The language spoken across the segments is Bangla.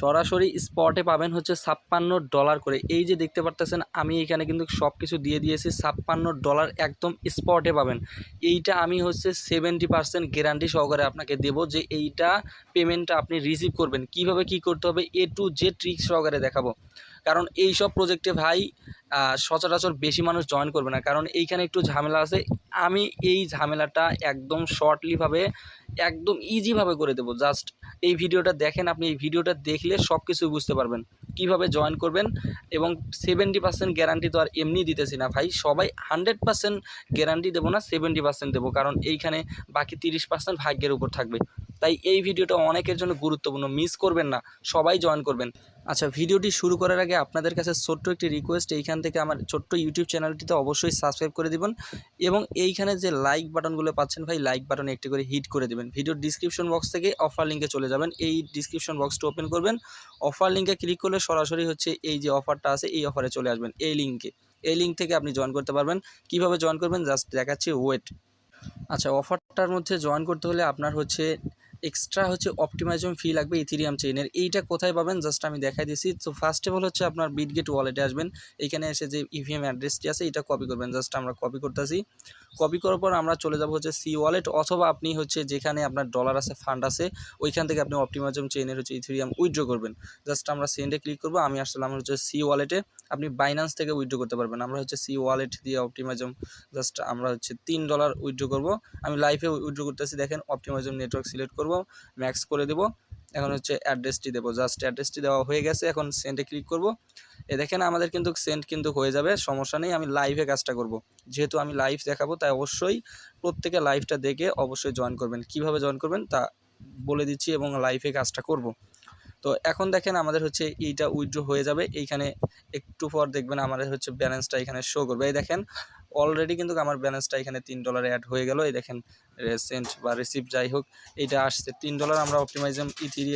সরাসরি স্পটে পাবেন হচ্ছে ছাপ্পান্ন ডলার করে। এই যে দেখতে পারতেছেন, আমি এখানে কিন্তু সব কিছু দিয়ে দিয়েছি, ছাপ্পান্ন ডলার একদম স্পটে পাবেন। এইটা আমি হচ্ছে সেভেন্টি পার্সেন্ট গ্যারান্টি সহকারে আপনাকে দেব যে এইটা পেমেন্টটা আপনি রিসিভ করবেন। কীভাবে কি করতে হবে? এ টু জে ট্রিক সহকারে দেখাবো। কারণ এই সব প্রজেক্টে ভাই সচরাচর বেশি মানুষ জয়েন করবে না। কারণ এইখানে একটু ঝামেলা আছে। আমি এই ঝামেলাটা একদম শর্টলিভাবে একদম ইজিভাবে করে দেবো। জাস্ট এই ভিডিওটা দেখেন আপনি, এই ভিডিওটা দেখলে সব কিছু বুঝতে পারবেন। কীভাবে জয়েন করবেন এবং সেভেন্টি পার্সেন্ট গ্যারান্টি তো আর এমনি দিতেছি না ভাই। সবাই হান্ড্রেড পার্সেন্ট গ্যারান্টি দেবো না সেভেন্টি পার্সেন্ট দেবো। কারণ এইখানে বাকি তিরিশ পার্সেন্ট ভাগ্যের উপর থাকবে। তাই এই ভিডিওটা অনেকের জন্য গুরুত্বপূর্ণ। মিস করবেন না, সবাই জয়েন করবেন। আচ্ছা ভিডিওটি শুরু করার আগে আপনাদের কাছে ছোট্ট একটি রিকোয়েস্ট এইখান থেকে আমার ছোট্ট ইউটিউব চ্যানেলটিতে অবশ্যই সাবস্ক্রাইব করে দিবেন এবং এইখানে যে লাইক বাটনগুলো পাচ্ছেন ভাই লাইক বাটনে একটি করে হিট করে দিবেন। ভিডিওর ডিসক্রিপশন বক্স থেকে অফার লিঙ্কে চলে যাবেন। এই ডিসক্রিপশন বক্সটা ওপেন করবেন। অফার লিঙ্কে ক্লিক করলে সরাসরি হচ্ছে এই যে অফারটা আছে, এই অফারে চলে আসবেন। এই লিঙ্কে এই লিঙ্ক থেকে আপনি জয়েন করতে পারবেন। কীভাবে জয়েন করবেন? জাস্ট দেখাচ্ছি ওয়েট আচ্ছা অফারটার মধ্যে জয়েন করতে হলে আপনার হচ্ছে এক্সট্রা হচ্ছে অপটিমাইজম ফি লাগবে ইথিরিয়াম চেইনের এইটা কোথায় পাবেন? জাস্ট আমি দেখাই দিচ্ছি তো ফার্স্ট অফ অল হচ্ছে আপনার বিটগেট ওয়ালেটে আসবেন। এইখানে এসে যে ইভিএম অ্যাড্রেসটি আছে, এটা কপি করবেন। জাস্ট আমরা কপি করতেছি। কপি করার পর আমরা চলে যাব হচ্ছে সি ওয়ালেট অথবা আপনি হচ্ছে যেখানে আপনার ডলার আছে ফান্ড আছে, ওইখান থেকে আপনি অপটিমাইজম চেইনের হচ্ছে ইথিরিয়াম উইথড্র করবেন। জাস্ট আমরা সেন্ডে ক্লিক করব, আমি আসলাম হচ্ছে সি ওয়ালেটে আপনি বাইন্যান্স থেকে উইথড্র করতে পারবেন। আমরা হচ্ছে সি ওয়ালেট দিয়ে অপটিমাইজম জাস্ট আমরা হচ্ছে তিন ডলার উইথড্র করব। আমি লাইভে উইথড্র করতেছি, দেখেন অপটিমাইজম নেটওয়ার্ক সিলেক্ট করব ম্যাক্স করে দেবো। এখন হচ্ছে অ্যাড্রেসটি দেবো। জাস্ট অ্যাড্রেসটি দেওয়া হয়ে গেছে, এখন সেন্টে ক্লিক করব। এ দেখেন, আমাদের কিন্তু সেন্ট কিন্তু হয়ে যাবে, সমস্যা নেই, আমি লাইভে কাজটা করব। যেহেতু আমি লাইভ দেখাবো, তাই অবশ্যই প্রত্যেকে লাইভটা দেখে অবশ্যই জয়েন করবেন। কীভাবে জয়েন করবেন, তা বলে দিচ্ছি এবং লাইভে কাজটা করব। তো এখন দেখেন, আমাদের হচ্ছে এইটা উইথড্র হয়ে যাবে। এইখানে একটু পর দেখবেন, আমাদের হচ্ছে ব্যালেন্সটা এখানে শো করবে। এই দেখেন অলরেডি কিন্তু আমার ব্যালেন্সটা এখানে তিন ডলার অ্যাড হয়ে গেল। এই দেখেন সেন্ট বা রিসিভ যাই হোক, এইটা আসছে। তিন ডলার আমরা অপটিমাইজম ইথিরি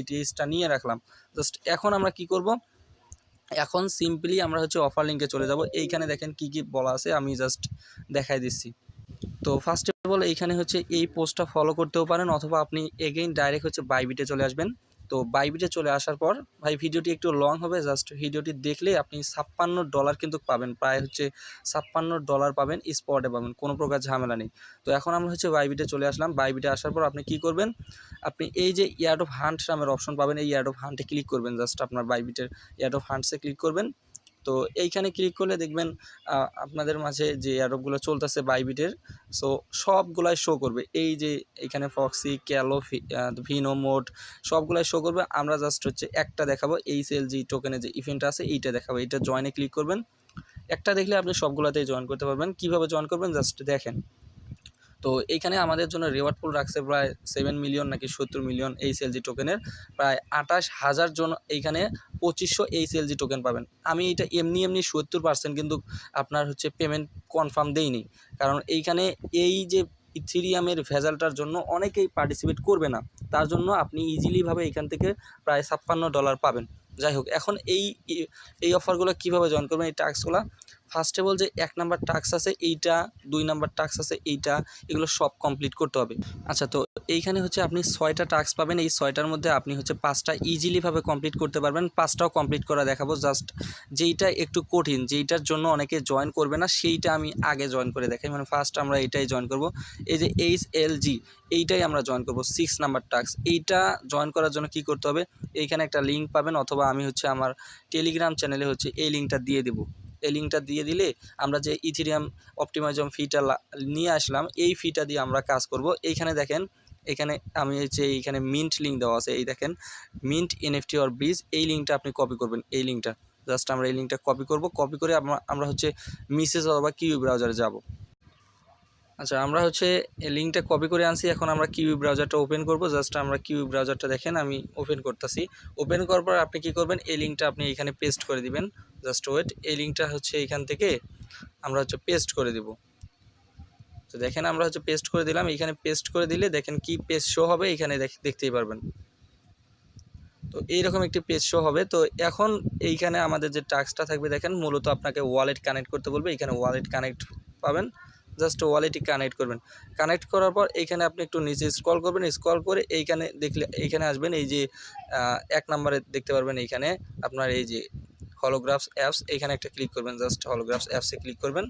ইটিএসটা নিয়ে রাখলাম। জাস্ট এখন আমরা কি করব? এখন সিম্পলি আমরা হচ্ছে অফার লিঙ্কে চলে যাব। এইখানে দেখেন কি কি বলা আছে, আমি জাস্ট দেখাই দিচ্ছি। তো ফার্স্ট অফ অল এইখানে হচ্ছে এই পোস্টটা ফলো করতেও পারেন, অথবা আপনি এগেইন ডাইরেক্ট হচ্ছে বাইবিটে চলে আসবেন। তো বাইবিটে চলে আসার পর, ভাই ভিডিওটি একটু লং হবে জাস্ট ভিডিওটি দেখলে আপনি ছাপ্পান্ন ডলার কিন্তু পাবেন, প্রায় হচ্ছে ছাপ্পান্ন ডলার পাবেন স্পটে পাবেন, কোনো প্রকার ঝামেলা নেই। তো এখন আমরা হচ্ছে বাইবিটে চলে আসলাম, বাইবিটে আসার পর আপনি কি করবেন, আপনি এই যে ইয়ার্ড অফ হান্ট নামের অপশন পাবেন, এই ইয়ার্ড অফ হান্টে ক্লিক করবেন জাস্ট আপনার বাইবিটের ইয়ার্ড অফ হান্টসে ক্লিক করবেন। তো এইখানে ক্লিক করলে দেখবেন আপনাদের মাঝে যে অ্যাডপগুলো চলতেছে বাইবিটের সো সবগুলাই শো করবে। এই যে এখানে ফক্সি ক্যালো ভিনো মোড সবগুলাই শো করবে। আমরা জাস্ট হচ্ছে একটা দেখাবো, এই সেল জি টোকেনে যে ইভেন্ট আছে, এইটা দেখাবো। এইটা জয়েনে ক্লিক করবেন। একটা দেখলে আপনি সবগুলোতেই জয়েন করতে পারবেন। কীভাবে জয়েন করবেন? জাস্ট দেখেন। তো এইখানে আমাদের জন্য রেওয়ার্ড পুল রাখছে প্রায় সেভেন মিলিয়ন নাকি সত্তর মিলিয়ন এই সেলজি টোকেনের প্রায় আঠাশ হাজার জন এইখানে পঁচিশশো এই সেলজি টোকেন পাবেন। আমি এটা এমনি এমনি সত্তর পার্সেন্ট কিন্তু আপনার হচ্ছে পেমেন্ট কনফার্ম দেইনি। কারণ এইখানে এই যে ইথিরিয়ামের ভেজালটার জন্য অনেকেই পার্টিসিপেট করবে না। তার জন্য আপনি ইজিলিভাবে এখান থেকে প্রায় ছাপ্পান্ন ডলার পাবেন। যাই হোক, এখন এই এই অফারগুলো কীভাবে জয়েন করবেন, এই টাস্কগুলো ফার্স্ট অল যে এক নাম্বার টাস্ক আছে, এইটা, দুই নাম্বার টাস্ক আছে, এইটা, এগুলো সব কমপ্লিট করতে হবে। আচ্ছা তো এইখানে হচ্ছে আপনি ছয়টা টাস্ক পাবেন, এই ছয়টার মধ্যে আপনি হচ্ছে পাঁচটা ইজিলিভাবে কমপ্লিট করতে পারবেন। পাঁচটাও কমপ্লিট করা দেখাবো জাস্ট যেইটা একটু কঠিন, যেইটার জন্য অনেকে জয়েন করবে না, সেইটা আমি আগে জয়েন করে দেখাই। মানে ফার্স্ট আমরা এইটাই জয়েন করব। এই যে এইচ এল জি এইটাই আমরা জয়েন করব সিক্স নাম্বার টাস্ক এইটা জয়েন করার জন্য কি করতে হবে? এইখানে একটা লিঙ্ক পাবেন, অথবা আমি হচ্ছে আমার টেলিগ্রাম চ্যানেলে হচ্ছে এই লিঙ্কটা দিয়ে দেবো। এই লিঙ্কটা দিয়ে দিলে আমরা যে ইথিরিয়াম অপটিমাইজম ফিটা নিয়ে আসলাম, এই ফিটা দিয়ে আমরা কাজ করব। এইখানে দেখেন, এখানে আমি হচ্ছে এইখানে মিন্ট লিঙ্ক দেওয়া আছে, এই দেখেন মিন্ট এনএফটি অর ব্রিজ এই লিঙ্কটা আপনি কপি করবেন, এই লিঙ্কটা জাস্ট আমরা এই লিঙ্কটা কপি করব কপি করে আমরা হচ্ছে মিসেস অথবা কিউ ব্রাউজারে যাব। আচ্ছা আমরা হচ্ছে লিঙ্কটা কপি করে আনছি। এখন আমরা কিউই ব্রাউজারটা ওপেন করব। জাস্ট আমরা কিউই ব্রাউজারটা দেখেন, আমি ওপেন করতেছি। ওপেন করার পর আপনি কি করবেন? এই লিঙ্কটা আপনি এখানে পেস্ট করে দিবেন। জাস্ট ওয়েট এই লিঙ্কটা হচ্ছে এইখান থেকে আমরা হচ্ছে পেস্ট করে দিব। তো দেখেন, আমরা হচ্ছে পেস্ট করে দিলাম। এইখানে পেস্ট করে দিলে দেখেন কি পেজ শো হবে, এখানে দেখ- দেখতেই পারবেন। তো এইরকম একটি পেজ শো হবে। তো এখন এইখানে আমাদের যে টাস্কটা থাকবে, দেখেন, মূলত আপনাকে ওয়ালেট কানেক্ট করতে বলবে। এখানে ওয়ালেট কানেক্ট পাবেন। জাস্ট ওয়ালেটে কানেক্ট করবেন। কানেক্ট করার পর এইখানে আপনি একটু নিচে স্ক্রল করবেন স্ক্রল করে এইখানে দেখলে, এইখানে আসবেন, এই যে এক নম্বরে দেখতে পারবেন এইখানে আপনার এই যে হলোগ্রাফস অ্যাপস এখানে একটা ক্লিক করবেন, জাস্ট হলোগ্রাফস অ্যাপসে ক্লিক করবেন।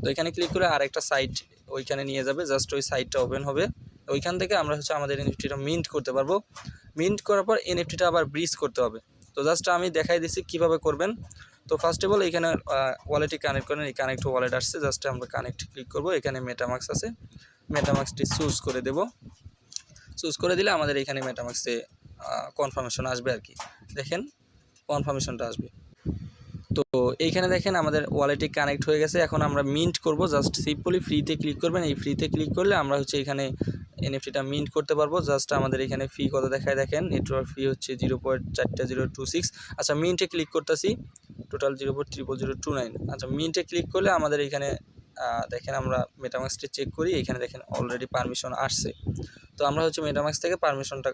তো এখানে ক্লিক করে আরেকটা সাইট ওইখানে নিয়ে যাবে, জাস্ট ওই সাইটটা ওপেন হবে। ওইখান থেকে আমরা হচ্ছে আমাদের এনএফটিটা মিন্ট করতে পারব। মিন্ট করার পর এনএফটিটা আবার ব্রিজ করতে হবে। তো জাস্ট আমি দেখাই দিচ্ছি কীভাবে করবেন। তো ফার্স্ট অফ অল এখানে ওয়ালেটে কানেক্ট করেন, এই কানেক্ট ওয়ালেট আসছে জাস্ট আমরা কানেক্ট ক্লিক করব, এখানে মেটামাক্স আছে। মেটামাক্সটি চুজ করে দেব। চুজ করে দিলে আমাদের এখানে মেটামাক্সে কনফার্মেশন আসবে আর কি। দেখেন কনফার্মেশনটা আসবে। তো এইখানে দেখেন, আমাদের ওয়ালেটে কানেক্ট হয়ে গেছে। এখন আমরা মিন্ট করব জাস্ট সিম্পলি ফ্রিতে ক্লিক করবেন। এই ফ্রিতে ক্লিক করলে আমরা হচ্ছে এখানে এনএফটিটা মিন্ট করতে পারব। জাস্ট আমাদের এখানে ফি কত দেখায় দেখেন নেটওয়ার্ক ফি হচ্ছে জিরো পয়েন্ট চারটা জিরো টু সিক্স আচ্ছা মিন্টে ক্লিক করতেছি। Total zero point triple zero two nine আচ্ছা মিন্টে ক্লিক করলে আমাদের এখানে দেখেন আমরা মেটামাক্সটি চেক করি, এখানে দেখেন অলরেডি পারমিশন আসছে। তো আমরা হচ্ছে মেটামাক্স থেকে পারমিশনটা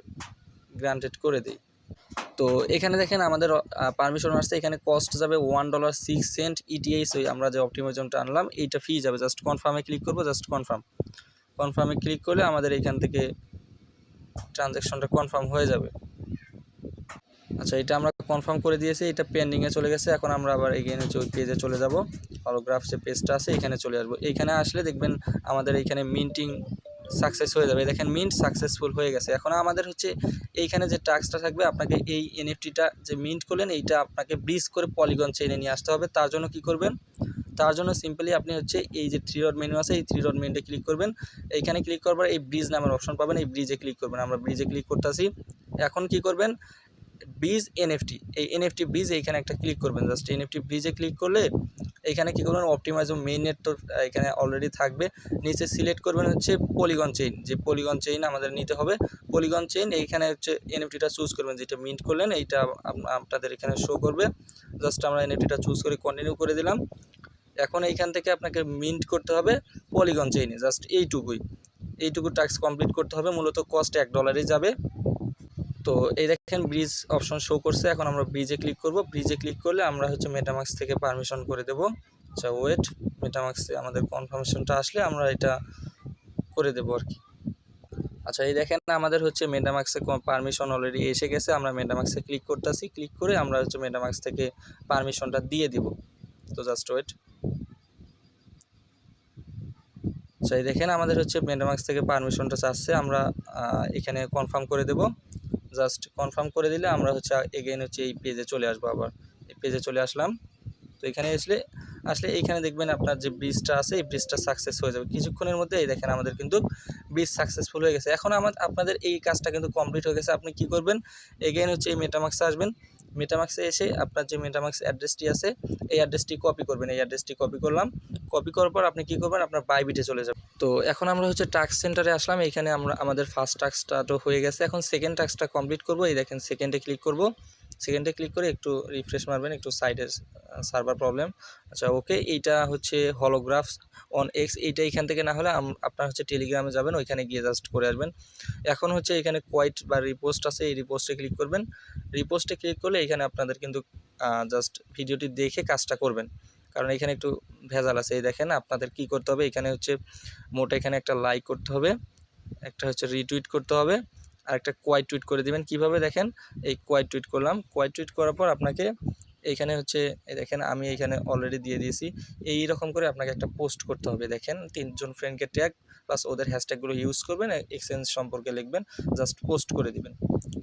গ্রান্টেড করে দিই। তো এখানে দেখেন আমাদের পারমিশন আসছে, এখানে কস্ট যাবে ওয়ান ডলার সিক্স সেন্ট ইটিএস ওই আমরা যে অপটিমাইজনটা আনলাম, এইটা ফি যাবে। জাস্ট কনফার্মে ক্লিক করব জাস্ট কনফার্ম কনফার্মে ক্লিক করলে আমাদের এখান থেকে ট্রানজ্যাকশনটা কনফার্ম হয়ে যাবে। আচ্ছা এটা আমরা কনফার্ম করে দিয়েছি, এটা পেন্ডিংয়ে চলে গেছে, এখন আমরা আবার হচ্ছে ওই পেজে চলে যাব। হলোগ্রাফ যে পেজটা আছে, এখানে চলে আসব। এইখানে আসলে দেখবেন আমাদের এইখানে মিন্টিং সাকসেস হয়ে যাবে। দেখেন মিন্ট সাকসেসফুল হয়ে গেছে। এখন আমাদের হচ্ছে এইখানে যে টাস্কটা থাকবে, আপনাকে এই এনএফটিটা যে মিন্ট করলেন, এইটা আপনাকে ব্রিজ করে পলিগন চেনে নিয়ে আসতে হবে। তার জন্য কি করবেন? তার জন্য সিম্পলি আপনি হচ্ছে এই যে থ্রি রড মেনু আছে, এই থ্রি রড মেনুতে ক্লিক করবেন। এইখানে ক্লিক করবার এই ব্রিজ নামের অপশন পাবেন। এই ব্রিজে ক্লিক করবেন। আমরা ব্রিজে ক্লিক করতেছি। এখন কি করবেন? ব্রিজ এনএফটি এই এনএফটি ব্রিজ এইখানে একটা ক্লিক করবেন। জাস্ট এনএফটি ব্রিজে ক্লিক করলে এইখানে কী করবেন? অপটিমাইজ মেইন নেট তো এখানে অলরেডি থাকবে। নিচে সিলেক্ট করবেন হচ্ছে পলিগন চেইন যে পলিগন চেইন আমাদের নিতে হবে। পলিগন চেইন এইখানে হচ্ছে এনএফটিটা চুজ করবেন। যেটা মিন্ট করলেন, এইটা আপনাদের এখানে শো করবে। জাস্ট আমরা এনএফটিটা চুজ করে কন্টিনিউ করে দিলাম। এখন এইখান থেকে আপনাকে মিন্ট করতে হবে পলিগন চেইনে জাস্ট এইটুকুই। এইটুকু টাস্ক কমপ্লিট করতে হবে। মূলত কস্ট এক ডলারই যাবে। তো এই দেখেন ব্রিজ অপশন শো করছে, এখন আমরা ব্রিজে ক্লিক করব। ব্রিজে ক্লিক করলে আমরা হচ্ছে মেটামাক্স থেকে পারমিশন করে দেব। আচ্ছা ওয়েট মেটামাক্সে আমাদের কনফার্মেশনটা আসলে আমরা এটা করে দেবো আর কি। আচ্ছা এই দেখেন না আমাদের হচ্ছে মেটামাক্সে পারমিশন অলরেডি এসে গেছে। আমরা মেটামাক্সে ক্লিক করতেছি। ক্লিক করে আমরা হচ্ছে মেটামাক্স থেকে পারমিশনটা দিয়ে দিব। তো জাস্ট ওয়েট আচ্ছা এই দেখেন আমাদের হচ্ছে মেটামাক্স থেকে পারমিশনটা চাচ্ছে। আমরা এখানে কনফার্ম করে দেব। জাস্ট কনফার্ম করে দিলে আমরা হচ্ছে এগেইন হচ্ছে এই পেজে চলে আসব আবার। এই পেজে চলে আসলাম। তো এখানে আসলে আসলে এইখানে দেখবেন আপনার যে ব্রিজটা আছে, এই ব্রিজটা সাকসেস হয়ে যাবে। কিছুক্ষণের মধ্যে এই দেখেন আমাদের কিন্তু ব্রিজ সাকসেসফুল হয়ে গেছে। এখন আমার, আপনাদের এই কাজটা কিন্তু কমপ্লিট হয়ে গেছে। আপনি কি করবেন? এগেইন হচ্ছে এই মেটামাক্সে আসবেন। মেটামাক্সে এসে আপনার যে মেটামাক্স অ্যাড্রেসটি আছে, এই অ্যাড্রেসটি কপি করবেন। এই অ্যাড্রেসটি কপি করলাম। কপি করার পর আপনি কি করবেন? আপনার বাইবিটে চলে যাবেন। তো এখন আমরা হচ্ছে টাস্ক সেন্টারে আসলাম। এখানে আমরা, আমাদের ফার্স্ট টাস্কটা তো হয়ে গেছে। এখন সেকেন্ড টাস্কটা কমপ্লিট করব। এই দেখেন সেকেন্ডে ক্লিক করব। সেকেন্ডে ক্লিক করে একটু রিফ্রেশ মারবেন, একটু সাইডের সার্ভার প্রবলেম আচ্ছা ওকে এইটা হচ্ছে হলোগ্রাফস অন এক্স এইটা এখান থেকে না হলে আপনার হচ্ছে টেলিগ্রামে যাবেন, ওইখানে গিয়ে জাস্ট করে আসবেন। এখন হচ্ছে এখানে কোয়াইট বা রিপোস্ট আছে, এই রিপোস্টে ক্লিক করবেন। রিপোস্টে ক্লিক করলে এখানে আপনাদের কিন্তু জাস্ট ভিডিওটি দেখে কাজটা করবেন। কারণ এখানে একটু ভেজাল আছে, এই দেখেন আপনাদের কি করতে হবে, এখানে হচ্ছে মোট এখানে একটা লাইক করতে হবে, একটা হচ্ছে রিটুইট করতে হবে। আর কোয়াইট টুইট করে দিবেন। কীভাবে দেখেন? এই কোয়াইট টুইট করলাম। কোয়াইট টুইট করার পর আপনাকে এইখানে হচ্ছে দেখেন আমি এখানে অলরেডি দিয়ে দিয়েছি। এই রকম করে আপনাকে একটা পোস্ট করতে হবে। দেখেন, তিনজন ফ্রেন্ডকে ট্যাগ প্লাস ওদের হ্যাশট্যাগুলো ইউজ করবেন এক্সচেঞ্জ সম্পর্কে লিখবেন জাস্ট পোস্ট করে দিবেন।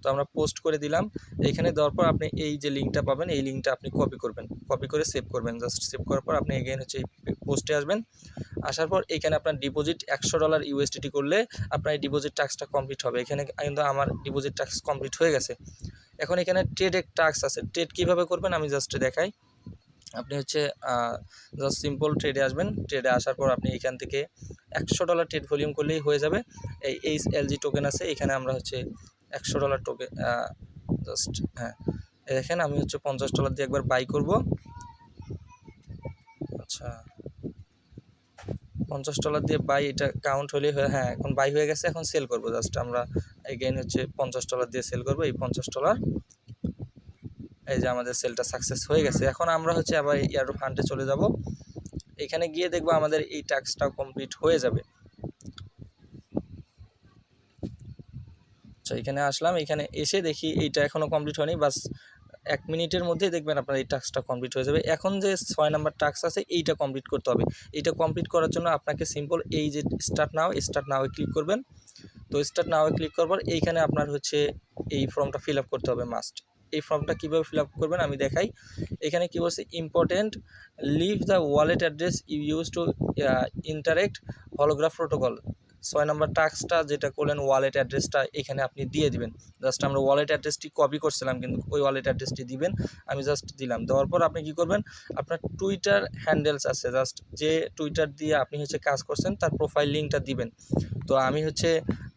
তো আমরা পোস্ট করে দিলাম। এখানে দেওয়ার পর আপনি এই যে লিঙ্কটা পাবেন, এই লিঙ্কটা আপনি কপি করবেন। কপি করে সেভ করবেন। জাস্ট সেভ করার পর আপনি এগেন হচ্ছে এই পোস্টে আসবেন। আসার পর এখানে আপনার ডিপোজিট একশো ডলার ইউএসডিটি করলে আপনার এই ডিপোজিট টাস্কটা কমপ্লিট হবে। এখানে কিন্তু আমার ডিপোজিট টাস্ক কমপ্লিট হয়ে গেছে। এখন এখানে ট্রেডের টাস্ক আছে। ট্রেড কীভাবে করবেন আমি জাস্ট দেখাই। আপনি হচ্ছে জাস্ট সিম্পল ট্রেডে আসবেন। ট্রেডে আসার পর আপনি এখান থেকে একশো ডলার ট্রেড ভলিউম করলেই হয়ে যাবে। এই এইচ এলজি টোকেন আছে, এখানে আমরা হচ্ছে একশো ডলার টোকেন জাস্ট হ্যাঁ। দেখেন, আমি হচ্ছে পঞ্চাশ ডলার দিয়ে একবার বাই করব। আচ্ছা। পঞ্চাশ ডলার দিয়ে বাই এটা কাউন্ট হলে হ্যাঁ এখন বাই হয়ে গেছে, এখন সেল করব। জাস্ট আমরা এগেইন হচ্ছে পঞ্চাশ ডলার দিয়ে সেল করব, এই পঞ্চাশ ডলার এই যে আমাদের সেলটা সাকসেস হয়ে গেছে। এখন আমরা হচ্ছে আবার এয়ার ফান্ডে চলে যাব। এখানে গিয়ে দেখব আমাদের এই টাস্কটা কমপ্লিট হয়ে যাবে। আচ্ছা এখানে আসলাম। এখানে এসে দেখি এইটা এখনও কমপ্লিট হয়নি। বাস এক মিনিটের মধ্যেই দেখবেন আপনার এই টাস্কটা কমপ্লিট হয়ে যাবে। এখন যে ছয় নাম্বার টাস্ক আছে, এইটা কমপ্লিট করতে হবে। এইটা কমপ্লিট করার জন্য আপনাকে সিম্পল এই যে start now start now click করবেন। তো স্টার্ট নাও ক্লিক করার পর এইখানে আপনার হচ্ছে এই ফর্মটা ফিল আপ করতে হবে মাস্ট এই ফর্মটা কীভাবে ফিল আপ করবেন আমি দেখাই। এখানে কী বলছে? Important leave the wallet address you use to interact Holograph protocol ছয় নম্বর টাস্কটা যেটা করলেন ওয়ালেট অ্যাড্রেসটা এখানে আপনি দিয়ে দিবেন। জাস্ট আমরা ওয়ালেট অ্যাড্রেসটি কপি করছিলাম, কিন্তু ওই ওয়ালেট অ্যাড্রেসটি দিবেন, আমি জাস্ট দিলাম। দেওয়ার পর আপনি কি করবেন? আপনার টুইটার হ্যান্ডেলস আছে জাস্ট যে টুইটার দিয়ে আপনি হচ্ছে কাজ করছেন, তার প্রোফাইল লিঙ্কটা দিবেন। তো আমি হচ্ছে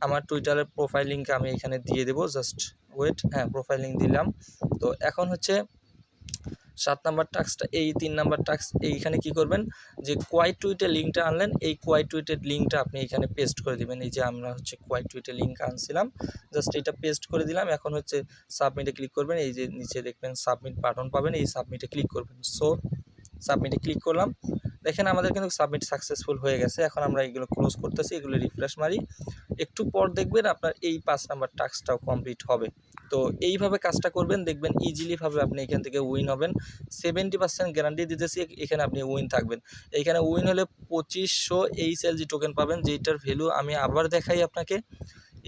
আমার টুইটারের প্রোফাইল লিঙ্ক আমি এখানে দিয়ে দেবো জাস্ট ওয়েট হ্যাঁ প্রোফাইলিং দিলাম। তো এখন হচ্ছে সাত নাম্বার টাস্কটা, এই তিন নাম্বার টাস্ক, এইখানে কি করবেন? যে কোয়াইট টুইটের লিঙ্কটা আনলেন, এই কোয়াইট টুইটের লিঙ্কটা আপনি এখানে পেস্ট করে দিবেন। এই যে আমরা হচ্ছে কোয়াইট টুইটের লিঙ্ক আনছিলাম জাস্ট এটা পেস্ট করে দিলাম। এখন হচ্ছে সাবমিটে ক্লিক করবেন, এই যে নিচে দেখবেন সাবমিট বাটন পাবেন, এই সাবমিটে ক্লিক করবেন। সো সাবমিটে ক্লিক করলাম। দেখেন আমাদের কিন্তু সাবমিট সাকসেসফুল হয়ে গেছে। এখন আমরা এগুলো ক্লোজ করতেছি, এগুলো রিফ্রেশ মারি। একটু পর দেখবেন আপনার এই পাঁচ নাম্বার টাস্কটাও কমপ্লিট হবে। তো এইভাবে কাজটা করবেন, দেখবেন ইজিলিভাবে আপনি এখান থেকে উইন হবেন। সেভেন্টি পার্সেন্ট গ্যারান্টি দিতেছি, এখানে আপনি উইন থাকবেন। এইখানে উইন হলে পঁচিশশো এইচ এল জি টোকেন পাবেন যেটার ভ্যালু আমি আবার দেখাই আপনাকে।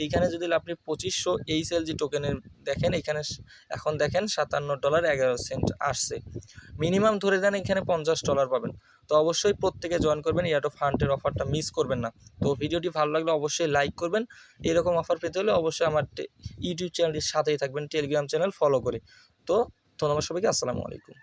এইখানে যদি আপনি পঁচিশশো এইচ এল জি টোকেনের দেখেন, এখানে এখন দেখেন সাতান্ন ডলার এগারো সেন্ট আসছে। মিনিমাম ধরে দেন এখানে পঞ্চাশ ডলার পাবেন। তো অবশ্যই প্রত্যেকে জয়েন করবেন ইয়াটো ফান্ডের অফারটা মিস করবেন না। তো ভিডিওটি ভালো লাগলে অবশ্যই লাইক করবেন। এরকম অফার পেতে হলে অবশ্যই আমার ইউটিউব চ্যানেলটির সাথেই থাকবেন, টেলিগ্রাম চ্যানেল ফলো করে। তো ধন্যবাদ সবাইকে, আসসালামু আলাইকুম।